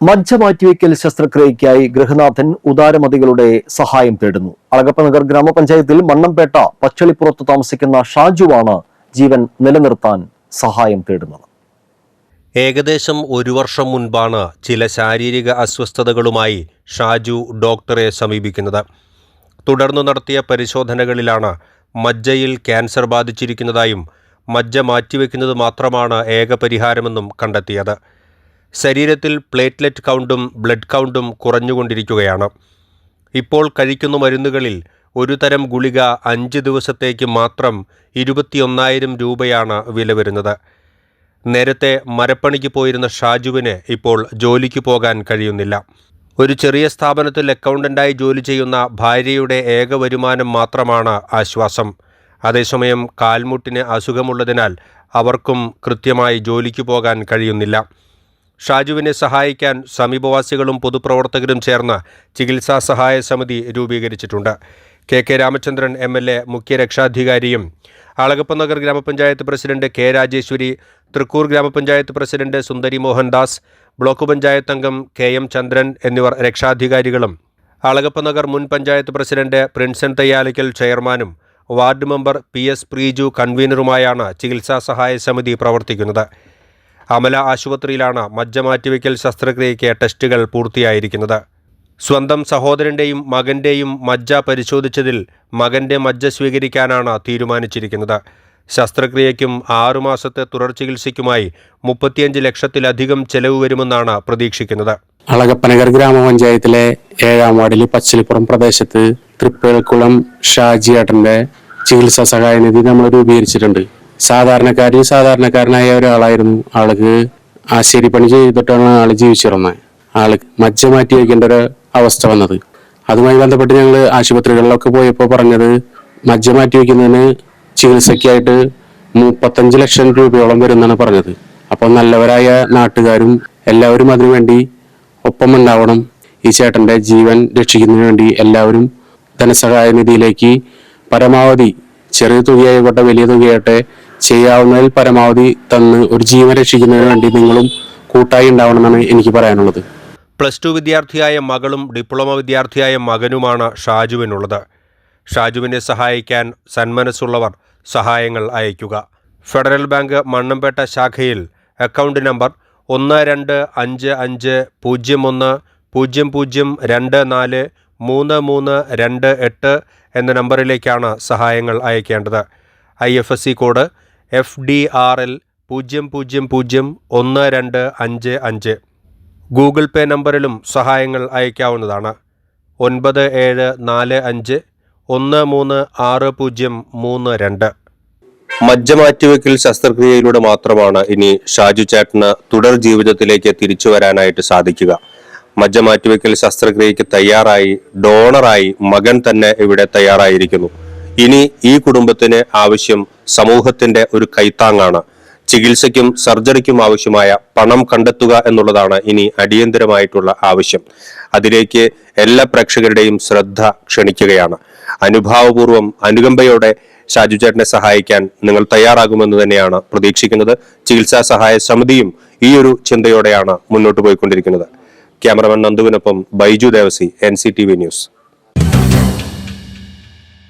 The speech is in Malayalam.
മജ്ജ മാറ്റിവെക്കൽ ശസ്ത്രക്രിയയ്ക്കായി ഗൃഹനാഥൻ ഉദാരമതികളുടെ സഹായം തേടുന്നു. അളകപ്പനഗർ ഗ്രാമപഞ്ചായത്തിൽ മണ്ണംപേട്ട പച്ചളിപ്പുറത്ത് താമസിക്കുന്ന ഷാജുവാണ് ജീവൻ നിലനിർത്താൻ സഹായം തേടുന്നത്. ഏകദേശം ഒരു വർഷം മുൻപാണ് ചില ശാരീരിക അസ്വസ്ഥതകളുമായി ഷാജു ഡോക്ടറെ സമീപിക്കുന്നത്. തുടർന്ന് നടത്തിയ പരിശോധനകളിലാണ് മജ്ജയിൽ ക്യാൻസർ ബാധിച്ചിരിക്കുന്നതായും മജ്ജ മാറ്റിവെക്കുന്നത് മാത്രമാണ് ഏക പരിഹാരമെന്നും കണ്ടെത്തിയത്. ശരീരത്തിൽ പ്ലേറ്റ്ലെറ്റ് കൗണ്ടും ബ്ലഡ് കൗണ്ടും കുറഞ്ഞുകൊണ്ടിരിക്കുകയാണ്. ഇപ്പോൾ കഴിക്കുന്ന മരുന്നുകളിൽ ഒരു തരം ഗുളിക അഞ്ച് ദിവസത്തേക്ക് മാത്രം ഇരുപത്തിയൊന്നായിരം രൂപയാണ് വില വരുന്നത്. നേരത്തെ മരപ്പണിക്ക് പോയിരുന്ന ഷാജുവിന് ഇപ്പോൾ ജോലിക്ക് പോകാൻ കഴിയുന്നില്ല. ഒരു ചെറിയ സ്ഥാപനത്തിൽ അക്കൗണ്ടന്റായി ജോലി ചെയ്യുന്ന ഭാര്യയുടെ ഏക വരുമാനം മാത്രമാണ് ആശ്വാസം. അതേസമയം കാൽമുട്ടിന് അസുഖമുള്ളതിനാൽ അവർക്കും കൃത്യമായി ജോലിക്ക് പോകാൻ കഴിയുന്നില്ല. ഷാജുവിനെ സഹായിക്കാൻ സമീപവാസികളും പൊതുപ്രവർത്തകരും ചേർന്ന ചികിത്സാ സഹായ സമിതി രൂപീകരിച്ചിട്ടുണ്ട്. K K Ramachandran M L A മുഖ്യ രക്ഷാധികാരിയും Alagappanagar gramapanchayat president K Rajeswari Thrikkur gramapanchayat president Sundari Mohandas block panchayat അംഗം കെ എം ചന്ദ്രൻ എന്നിവർ രക്ഷാധികാരികളും അളഗപ്പനഗർ മുൻ പഞ്ചായത്ത് പ്രസിഡന്റ് പ്രിൻസൻ തയ്യാലിക്കൽ ചെയർമാനും ward member P S Preeju കൺവീനറുമായാണ് ചികിത്സാ സഹായ സമിതി പ്രവർത്തിക്കുന്നത്. അമല ആശുപത്രിയിലാണ് മജ്ജ മാറ്റിവെക്കൽ ശസ്ത്രക്രിയയ്ക്ക് ടെസ്റ്റുകൾ പൂർത്തിയായിരിക്കുന്നത്. സ്വന്തം സഹോദരന്റെയും മകന്റെയും മജ്ജ പരിശോധിച്ചതിൽ മകന്റെ മജ്ജ സ്വീകരിക്കാനാണ് തീരുമാനിച്ചിരിക്കുന്നത്. ശസ്ത്രക്രിയയ്ക്കും ആറുമാസത്തെ തുടർ ചികിത്സയ്ക്കുമായി മുപ്പത്തിയഞ്ച് ലക്ഷത്തിലധികം ചെലവ് വരുമെന്നാണ് പ്രതീക്ഷിക്കുന്നത്. അളകപ്പനഗർ ഗ്രാമപഞ്ചായത്തിലെ ഏഴാം വാർഡിൽ പച്ചിലിപ്പുറം പ്രദേശത്ത് തൃപ്പേൽക്കുളം ഷാജിയേട്ടന്റെ ചികിത്സാ സഹായ നിധി നമ്മൾ രൂപീകരിച്ചിട്ടുണ്ട്. സാധാരണക്കാരിൽ സാധാരണക്കാരനായ ഒരാളായിരുന്നു. ആൾക്ക് ആശേരി പണി ചെയ്തിട്ടാണ് ആൾ ജീവിച്ചിരുന്നത്. ആൾ മജ്ജ മാറ്റി വയ്ക്കേണ്ട ഒരു അവസ്ഥ വന്നത്. അതുമായി ബന്ധപ്പെട്ട് ഞങ്ങൾ ആശുപത്രികളിലൊക്കെ പോയപ്പോൾ പറഞ്ഞത് മജ്ജ മാറ്റി വയ്ക്കുന്നതിന് ചികിത്സയ്ക്കായിട്ട് മുപ്പത്തഞ്ച് ലക്ഷം രൂപയോളം വരുമെന്നാണ് പറഞ്ഞത്. അപ്പോൾ നല്ലവരായ നാട്ടുകാരും എല്ലാവരും അതിനുവേണ്ടി ഒപ്പം ഉണ്ടാവണം ഈ ചേട്ടന്റെ ജീവൻ രക്ഷിക്കുന്നതിന് വേണ്ടി എല്ലാവരും ധനസഹായ നിധിയിലേക്ക് പരമാവധി ചെറിയ തുകയായിക്കോട്ടെ വലിയ തുകയായിട്ടെ ചെയ്യാവുന്നതിൽ പരമാവധി തന്ന് ഒരു ജീവൻ രക്ഷിക്കുന്നതിന് വേണ്ടി നിങ്ങളും കൂട്ടായി ഉണ്ടാവണമെന്നാണ് എനിക്ക് പറയാനുള്ളത്. പ്ലസ് ടു വിദ്യാർത്ഥിയായ മകളും ഡിപ്ലോമ വിദ്യാർത്ഥിയായ മകനുമാണ് ഷാജുവിനുള്ളത്. ഷാജുവിനെ സഹായിക്കാൻ സന്മനസ്സുള്ളവർ സഹായങ്ങൾ അയയ്ക്കുക. ഫെഡറൽ ബാങ്ക് മണ്ണമ്പേട്ട ശാഖയിൽ അക്കൗണ്ട് നമ്പർ ഒന്ന് രണ്ട് അഞ്ച് അഞ്ച് പൂജ്യം ഒന്ന് പൂജ്യം പൂജ്യം രണ്ട് നാല് മൂന്ന് മൂന്ന് രണ്ട് എട്ട് എന്ന നമ്പറിലേക്കാണ് സഹായങ്ങൾ അയക്കേണ്ടത് I F S C code F D R L പൂജ്യം പൂജ്യം പൂജ്യം ഒന്ന് രണ്ട് അഞ്ച് അഞ്ച്. ഗൂഗിൾ പേ നമ്പറിലും സഹായങ്ങൾ അയക്കാവുന്നതാണ് ഒൻപത് ഏഴ് നാല് അഞ്ച് ഒന്ന് മൂന്ന് ആറ് പൂജ്യം മൂന്ന് രണ്ട്. മജ്ജ മാറ്റിവെക്കൽ ശസ്ത്രക്രിയയിലൂടെ മാത്രമാണ് ഇനി ഷാജു ചേട്ടന് തുടർ ജീവിതത്തിലേക്ക് തിരിച്ചു വരാനായിട്ട് സാധിക്കുക. മജ്ജ മാറ്റിവെക്കൽ ശസ്ത്രക്രിയയ്ക്ക് തയ്യാറായി ഡോണറായി മകൻ തന്നെ ഇവിടെ തയ്യാറായിരിക്കുന്നു. ഇനി ഈ കുടുംബത്തിന് ആവശ്യം സമൂഹത്തിന്റെ ഒരു കൈത്താങ്ങാണ്. ചികിത്സയ്ക്കും സർജറിക്കും ആവശ്യമായ പണം കണ്ടെത്തുക എന്നുള്ളതാണ് ഇനി അടിയന്തരമായിട്ടുള്ള ആവശ്യം. അതിലേക്ക് എല്ലാ പ്രേക്ഷകരുടെയും ശ്രദ്ധ ക്ഷണിക്കുകയാണ്. അനുഭാവപൂർവം അനുകമ്പയോടെ ഷാജു ചേട്ടനെ സഹായിക്കാൻ നിങ്ങൾ തയ്യാറാകുമെന്ന് തന്നെയാണ് പ്രതീക്ഷിക്കുന്നത്. ചികിത്സാ സഹായ സമിതിയും ഈ ഒരു ചിന്തയോടെയാണ് മുന്നോട്ട് പോയിക്കൊണ്ടിരിക്കുന്നത്. ക്യാമറമാൻ നന്ദുവിനൊപ്പം ബൈജു ദേവസി എൻ ന്യൂസ്.